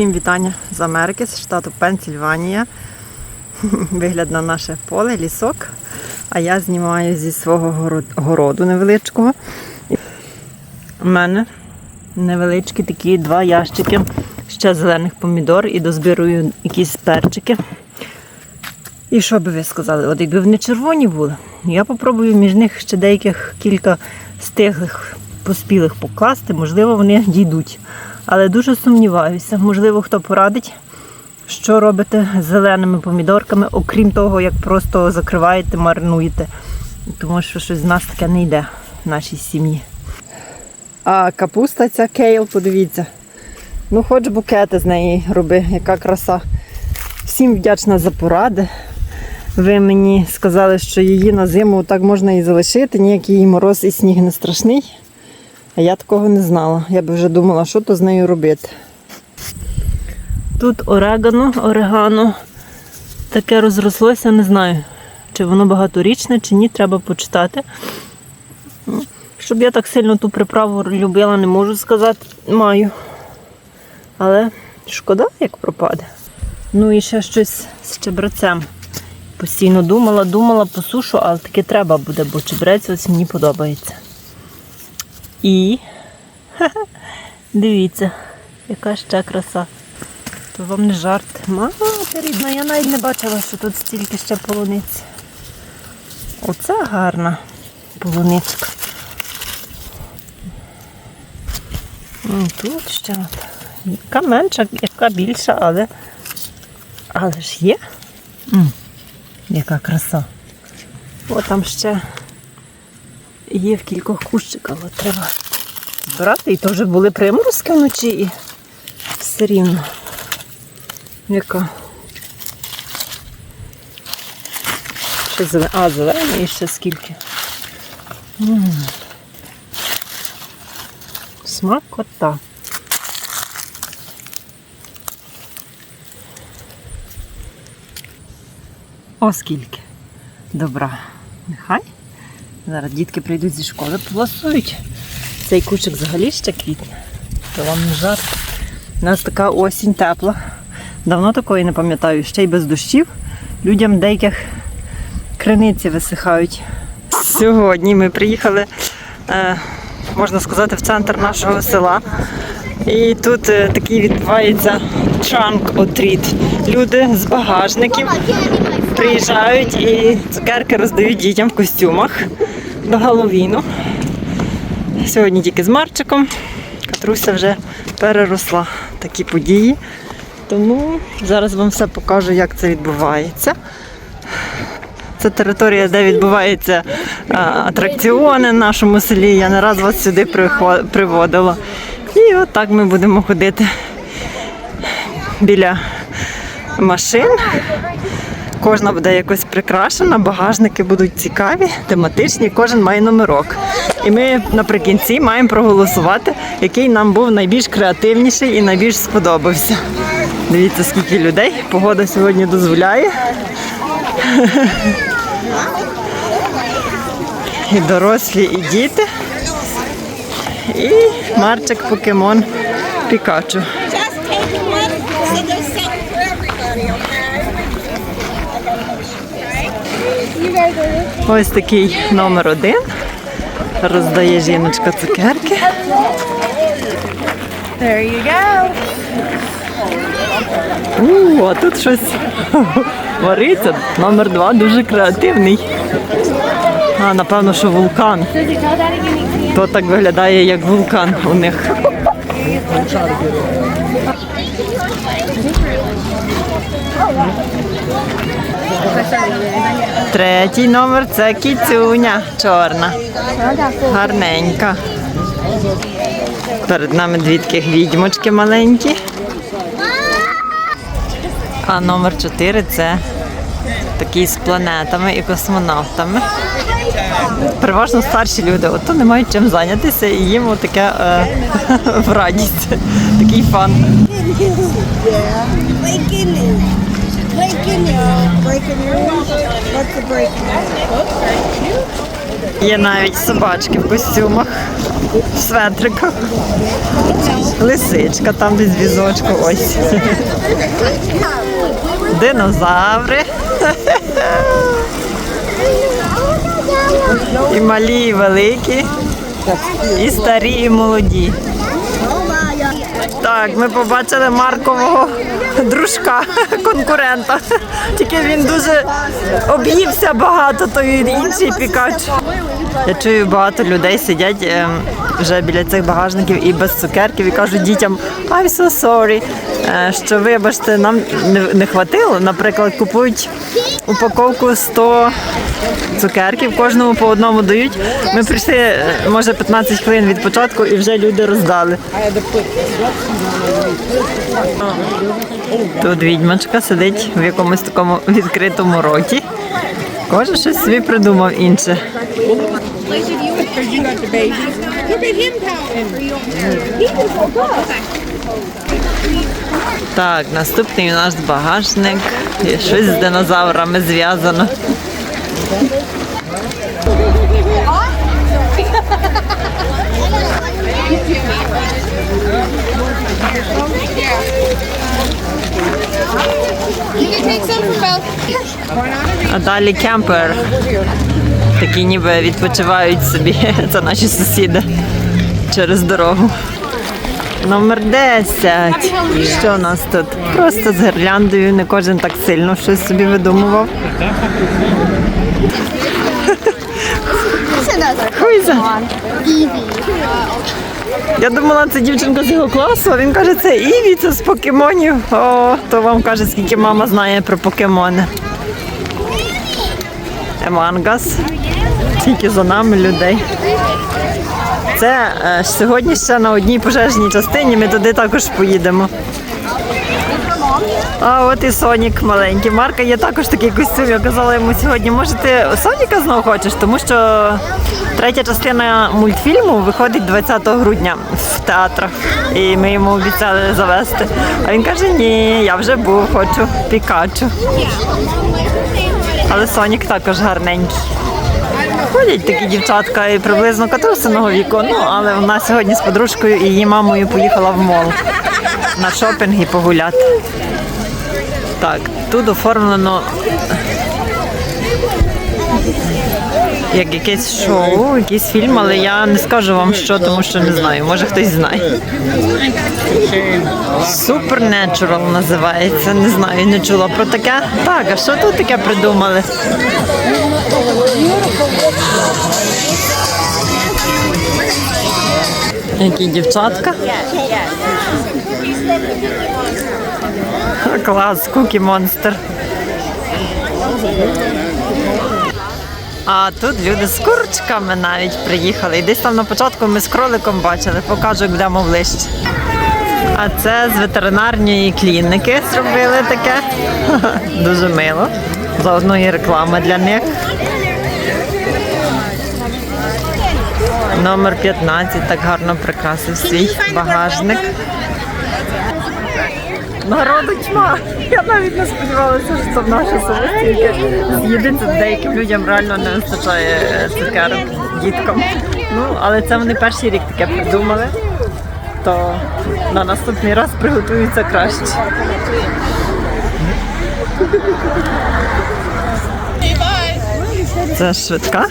Всім вітання з Америки, з штату Пенсільванія. Вигляд на наше поле, лісок. А я знімаю зі свого городу невеличкого. У мене невеличкі такі два ящики ще зелених помідор і дозбирую якісь перчики. І що би ви сказали? От якби вони червоні були, я попробую між них ще деяких кілька стиглих поспілих покласти, можливо, вони дійдуть. Але дуже сумніваюся, можливо, хто порадить, що робите з зеленими помідорками, окрім того, як просто закриваєте, маринуєте. Тому що щось з нас таке не йде в нашій сім'ї. А капуста ця кейл, подивіться. Ну, хоч букети з неї роби, яка краса. Всім вдячна за поради. Ви мені сказали, що її на зиму так можна і залишити, ніякий мороз і сніг не страшний. А я такого не знала. Я би вже думала, що то з нею робити. Тут орегано, орегано таке розрослося, не знаю, чи воно багаторічне, чи ні, треба почитати. Щоб я так сильно ту приправу любила, не можу сказати, маю. Але шкода, як пропаде. Ну і ще щось з чебрецем. Постійно думала, думала, посушу, але таки треба буде, бо чебрець ось мені подобається. І дивіться, яка ще краса. То вам не жарт. Мати рідна, я навіть не бачила, що тут стільки ще полуниці. Оце гарна полуничка. Тут ще. Яка менша, яка більша, але, але ж є. М, Яка краса. О, там ще є в кількох кущиках, от треба збирати. І то вже були приморозки вночі і все рівно. Яка. Ще зелена. А, зелена і ще скільки. М. Смакота. О, скільки. Добра. Нехай. Зараз дітки прийдуть зі школи, поласують. Цей кущик взагалі ще квітне. То вам не. У нас така осінь тепла. Давно такої не пам'ятаю, ще й без дощів. Людям деяких криниці висихають. Сьогодні ми приїхали, е, можна сказати, в центр нашого села. І тут е, такий відбувається treat. Люди з багажників приїжджають і цукерки роздають дітям в костюмах до Галовіну. Сьогодні тільки з Марчиком. Катруся вже переросла такі події. Тому зараз вам все покажу, як це відбувається. Це територія, де відбуваються атракціони в нашому селі. Я не раз вас сюди приводила. І от ми будемо ходити біля машин. Кожна буде якось прикрашена, багажники будуть цікаві, тематичні, кожен має номерок. І ми наприкінці маємо проголосувати, який нам був найбільш креативніший і найбільш сподобався. Дивіться, скільки людей. Погода сьогодні дозволяє. І дорослі, і діти. І Марчик покемон Пікачу. Ось такий номер один. Роздає жіночка цукерки. There you go. У, а тут щось вариться. Номер два дуже креативний. А, напевно, що вулкан. То так виглядає, як вулкан у них. Третій номер це кіцюня чорна. Гарненька. Перед нами дві таких відьмочки маленькі. А номер 4 це такий з планетами і космонавтами. Переважно старші люди, от то не мають чим зайнятися і їм таке е, в радість, такий фан. Breaking news. Breaking news. What's the breaking news? Є навіть собачки в костюмах, в светриках. Лисичка там десь візочку, ось. Динозаври. І малі, і великі, і старі, і молоді. Так, ми побачили Маркового дружка, конкурента. Тільки він дуже об'ївся багато, то він інший пікач. Я чую, багато людей сидять ем, вже біля цих багажників і без цукерків і кажуть дітям I'm so sorry, е, що вибачте, нам не, не хватило. Наприклад, купують упаковку 100 цукерків, кожному по одному дають. Ми прийшли, е, може, 15 хвилин від початку і вже люди роздали. Тут відьмачка сидить в якомусь такому відкритому роті. Кожен щось собі придумав інше. Так, наступний у нас багажник. Щось з динозаврами зв'язано. You can take some from both. А далі кемпер. Такі ніби відпочивають собі. Це наші сусіди через дорогу. Номер 10. Що у нас тут? Просто з гірляндою, не кожен так сильно щось собі видумував. Хуйза. Я думала, це дівчинка з його класу, а він каже, це Іві, це з покемонів. О, то вам каже, скільки мама знає про покемони. Емангас. Тільки за нами людей. Це е, сьогодні ще на одній пожежній частині, ми туди також поїдемо. А от і Сонік маленький. Марка є також такий костюм. Я казала йому сьогодні, може ти Соніка знову хочеш, тому що третя частина мультфільму виходить 20 грудня в театрах. І ми йому обіцяли завести. А він каже: ні, я вже був, хочу Пікачу. Але Сонік також гарненький. Ходять такі дівчатка і приблизно катрусиного віку. Ну, але вона сьогодні з подружкою і її мамою поїхала в мол на шопінг і погуляти. Так, тут оформлено як якесь шоу, якийсь фільм, але я не скажу вам що, тому що не знаю. Може хтось знає. Supernatural називається. Не знаю, не чула про таке. Так, а що тут таке придумали? Які дівчатка? Клас, Кукі Монстер. А тут люди з курочками навіть приїхали. І десь там на початку ми з кроликом бачили, покажу, як йдемо ближче. А це з ветеринарної клініки зробили таке. Дуже мило. Заодно і реклама для них. Номер 15 так гарно прикрасив свій багажник. Народу тьма. Я навіть не сподівалася, що це в село стільки з'їдеться. Деяким людям реально не вистачає цукерок діткам. Ну, але це вони перший рік таке придумали. То на наступний раз приготуються краще. Це швидка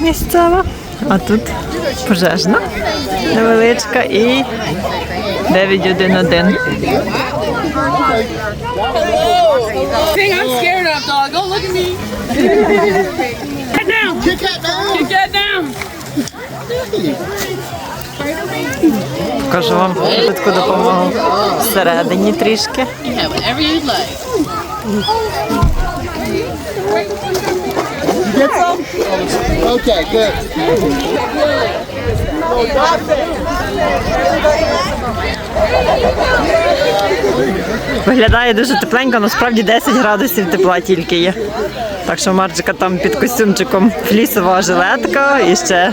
місцева, а тут пожежна невеличка і 911. thing I'm scared of, dog. Don't look at me. Get down. Kick that down. Kick that down. Кажу вам швидку допомогу всередині трішки. Whatever you'd like. Get some? Okay, good. Виглядає дуже тепленько, насправді 10 градусів тепла тільки є. Так що Марджика там під костюмчиком флісова жилетка і ще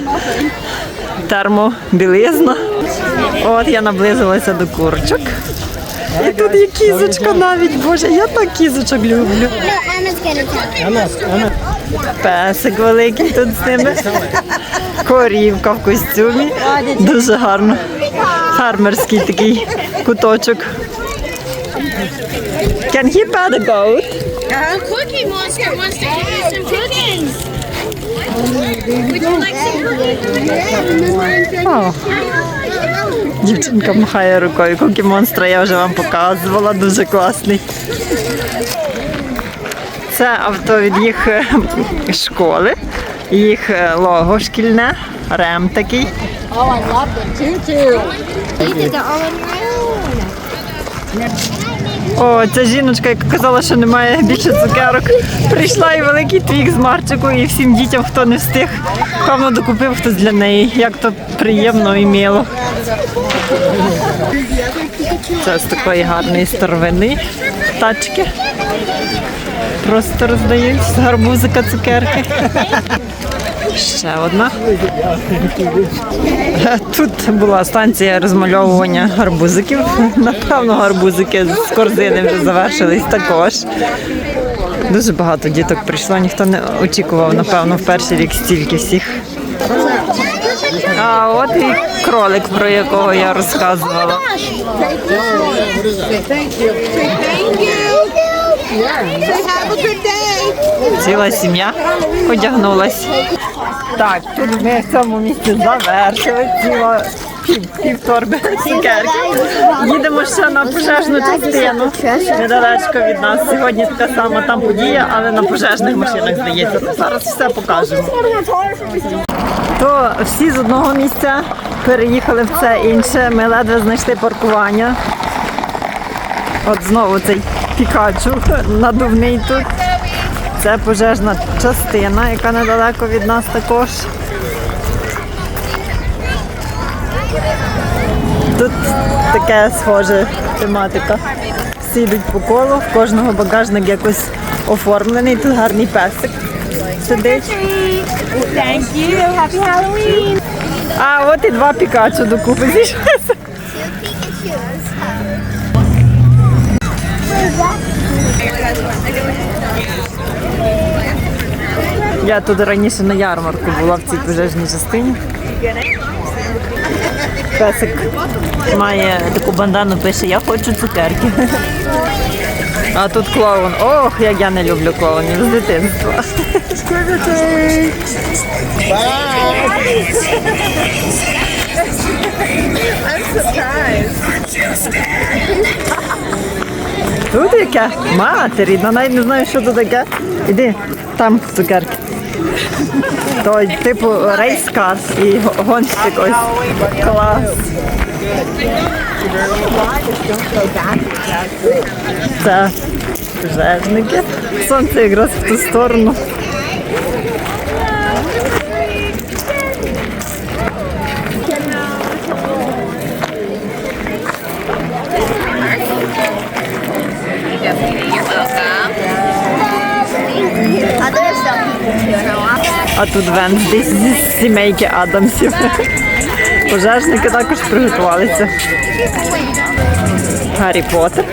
термобілизна. От я наблизилася до курчок. І тут є кізочка навіть, боже, я так кізочок люблю. Песик великий тут з ними. Корівка в костюмі. Дуже гарно. Фермерський такий куточок. Can he pet a goat? Cookie Monster wants to give you some cookies. Would you like some cookies? О, дівчинка махає рукою. Кукі монстра я вже вам показувала, дуже класний. Це авто від їх е, школи, їх е, лого шкільне, рем такий. О, ця жіночка, яка казала, що немає більше цукерок. Прийшла і великий твік з Марчику, і всім дітям, хто не встиг, певно, докупив хтось для неї. Як то приємно і мило. Це з такої гарної старовини тачки. Просто роздають з гарбузика цукерки. Ще одна. Тут була станція розмальовування гарбузиків. Напевно, гарбузики з корзини вже завершились також. Дуже багато діток прийшло, ніхто не очікував, напевно, в перший рік стільки всіх. А от і кролик, про якого я розказувала. Ціла сім'я одягнулась. Так, тут ми в цьому місці завершили ціла пів, цукерки. Їдемо ще на пожежну частину. Недалечко від нас. Сьогодні така сама там подія, але на пожежних машинах здається. Зараз все покажемо. То всі з одного місця переїхали в це інше. Ми ледве знайшли паркування. От знову цей пікачу надувний тут. Це пожежна частина, яка недалеко від нас також. Тут таке схоже тематика. Всі йдуть по колу, в кожного багажник якось оформлений. Тут гарний песик сидить. Thank you. Happy Halloween. А от і два пікачу докупи зійшлися. Я тут раніше на ярмарку була в цій пожежній частині. Песик має таку бандану, пише Я хочу цукерки. А тут клоун. Ох, як я не люблю клоунів з дитинства. Тут яке? Матері, ну навіть не знаю, що тут таке. Іди, там цукерки. Той, типу, рейскар і гонщик ось. Клас. Це пожежники. Сонце якраз в ту сторону. А тут Венздей зі сімейки Адамсів. Пожежники також приготувалися. Гаррі Поттер.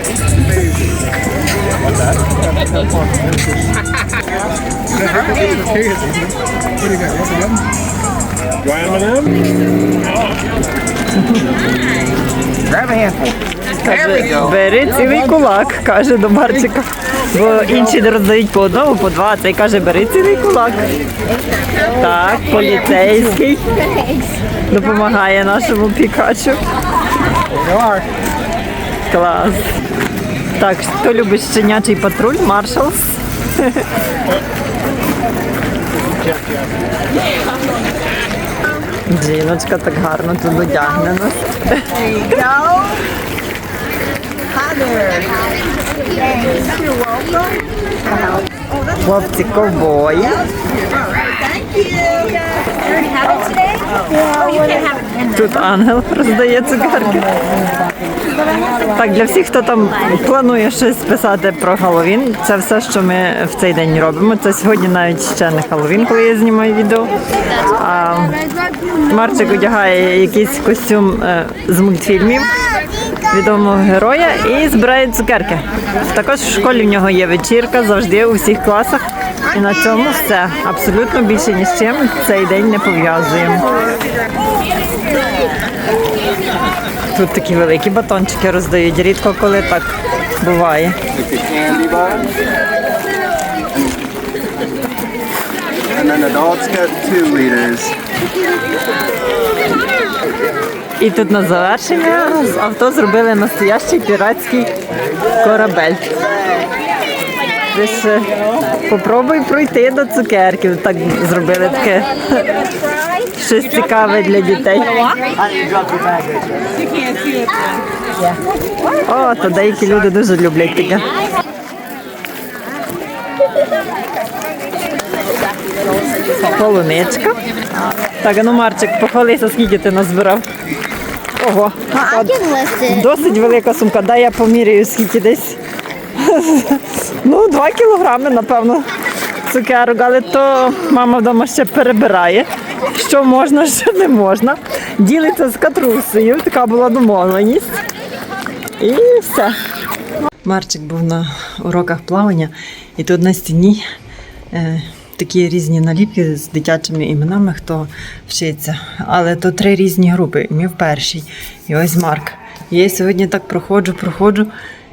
Каже, бери цілий кулак, каже до Марчика. Бо інші роздають по одному, по два, а цей каже, бери цілий кулак. Так, поліцейський допомагає нашому пікачу. Клас. Так, хто любить щенячий патруль, Маршалс. Жіночка так гарно тут одягнена. Хлопці ковбої. Тут ангел роздає цукерки. Так, для всіх, хто там планує щось писати про Хеллоуін, це все, що ми в цей день робимо. Це сьогодні навіть ще не Хеллоуін, коли я знімаю відео. А Марчик одягає якийсь костюм е, з мультфільмів. Відомого героя і збирає цукерки. Також в школі в нього є вечірка завжди у всіх класах. І на цьому все. Абсолютно більше ні з чим цей день не пов'язуємо. Тут такі великі батончики роздають. Рідко коли так буває. And then adults get two liters. І тут на завершення авто зробили настоящий піратський корабель. Ти ще попробуй пройти до цукерків. Так зробили таке щось цікаве для дітей. О, то деякі люди дуже люблять таке. Полуничка. Так, а ну Марчик, похвалися, скільки ти назбирав. Ого, it. досить велика сумка. Дай я поміряю, скільки десь. Ну, 2 кілограми, напевно, цукерок, але то мама вдома ще перебирає. Що можна, що не можна. Ділиться з катрусею, така була домовленість. І все. Марчик був на уроках плавання, і тут на стіні е, такі різні наліпки з дитячими іменами, хто вчиться. Але то три різні групи. Ми в першій. І ось Марк. Я сьогодні так проходжу, проходжу.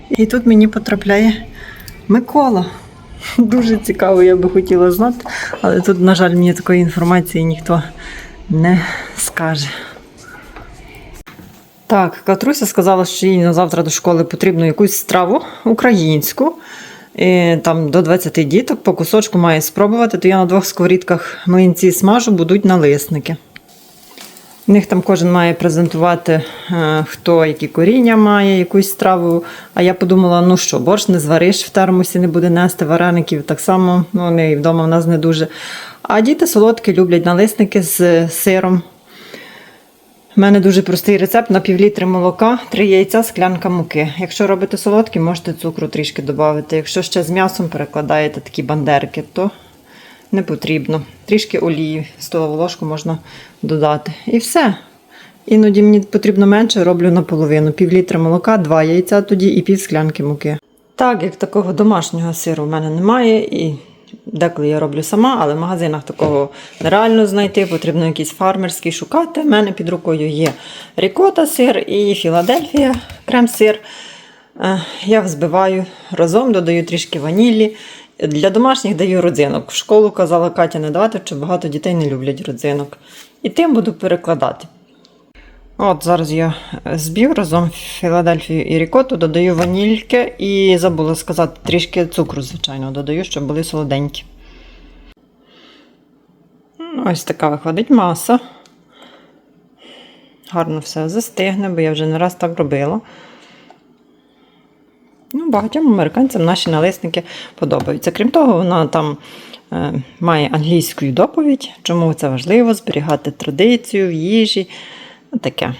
І тут мені потрапляє Микола. Дуже цікаво, я би хотіла знати. Але тут, на жаль, мені такої інформації ніхто не скаже. Так, Катруся сказала, що їй на завтра до школи потрібно якусь страву українську. Там до 20 діток по кусочку має спробувати, то я на двох сковорідках млинці смажу, будуть налисники. У них там кожен має презентувати, е, хто які коріння має, якусь страву. А я подумала, ну що, борщ не звариш в термосі, не буде нести вареників. Так само ну, вони і вдома в нас не дуже. А діти солодкі люблять налисники з сиром. У мене дуже простий рецепт на півлітри молока, 3 яйця, склянка муки. Якщо робите солодкі, можете цукру трішки додати. Якщо ще з м'ясом перекладаєте такі бандерки, то не потрібно. Трішки олії, столову ложку можна додати. І все. Іноді мені потрібно менше, роблю наполовину. Півлітри молока, 2 яйця тоді і пів склянки муки. Так, як такого домашнього сиру в мене немає, і деколи я роблю сама, але в магазинах такого нереально знайти, потрібно якийсь фармерський шукати. У мене під рукою є рікота сир і Філадельфія крем-сир. Е, Я взбиваю разом, додаю трішки ванілі. Для домашніх даю родзинок. В школу казала Катя не давати, що багато дітей не люблять родзинок. І тим буду перекладати. От зараз я збив разом Філадельфію і рікоту, додаю ванільки і забула сказати трішки цукру, звичайно, додаю, щоб були солоденькі. Ну, Ось така виходить маса. Гарно все застигне, бо я вже не раз так робила. Ну, багатьом американцям наші налисники подобаються. Крім того, вона там е, має англійську доповідь, чому це важливо зберігати традицію в їжі. Ну, таке.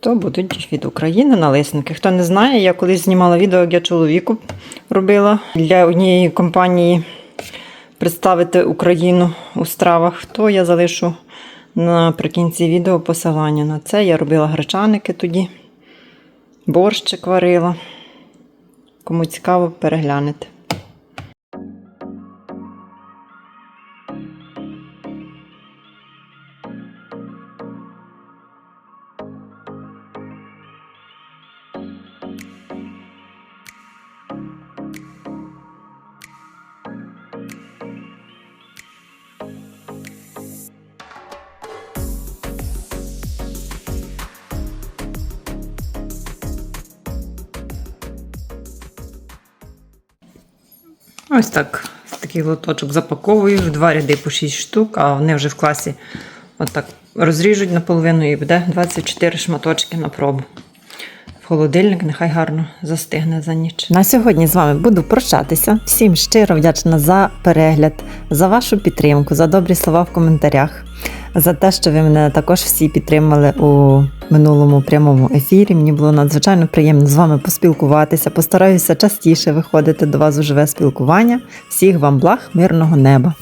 То будуть від України налисники. Хто не знає, я колись знімала відео, як я чоловіку робила для однієї компанії представити Україну у стравах, то я залишу наприкінці відео посилання на це. Я робила гречаники тоді, борщик варила. Кому цікаво, переглянете. Ось так. Такий лоточок запаковую в два ряди по 6 штук, а вони вже в класі отак розріжуть наполовину і буде 24 шматочки на пробу. В холодильник нехай гарно застигне за ніч. На сьогодні з вами буду прощатися. Всім щиро вдячна за перегляд, за вашу підтримку, за добрі слова в коментарях, за те, що ви мене також всі підтримали у минулому прямому ефірі. Мені було надзвичайно приємно з вами поспілкуватися. Постараюся частіше виходити до вас у живе спілкування. Всіх вам благ, мирного неба!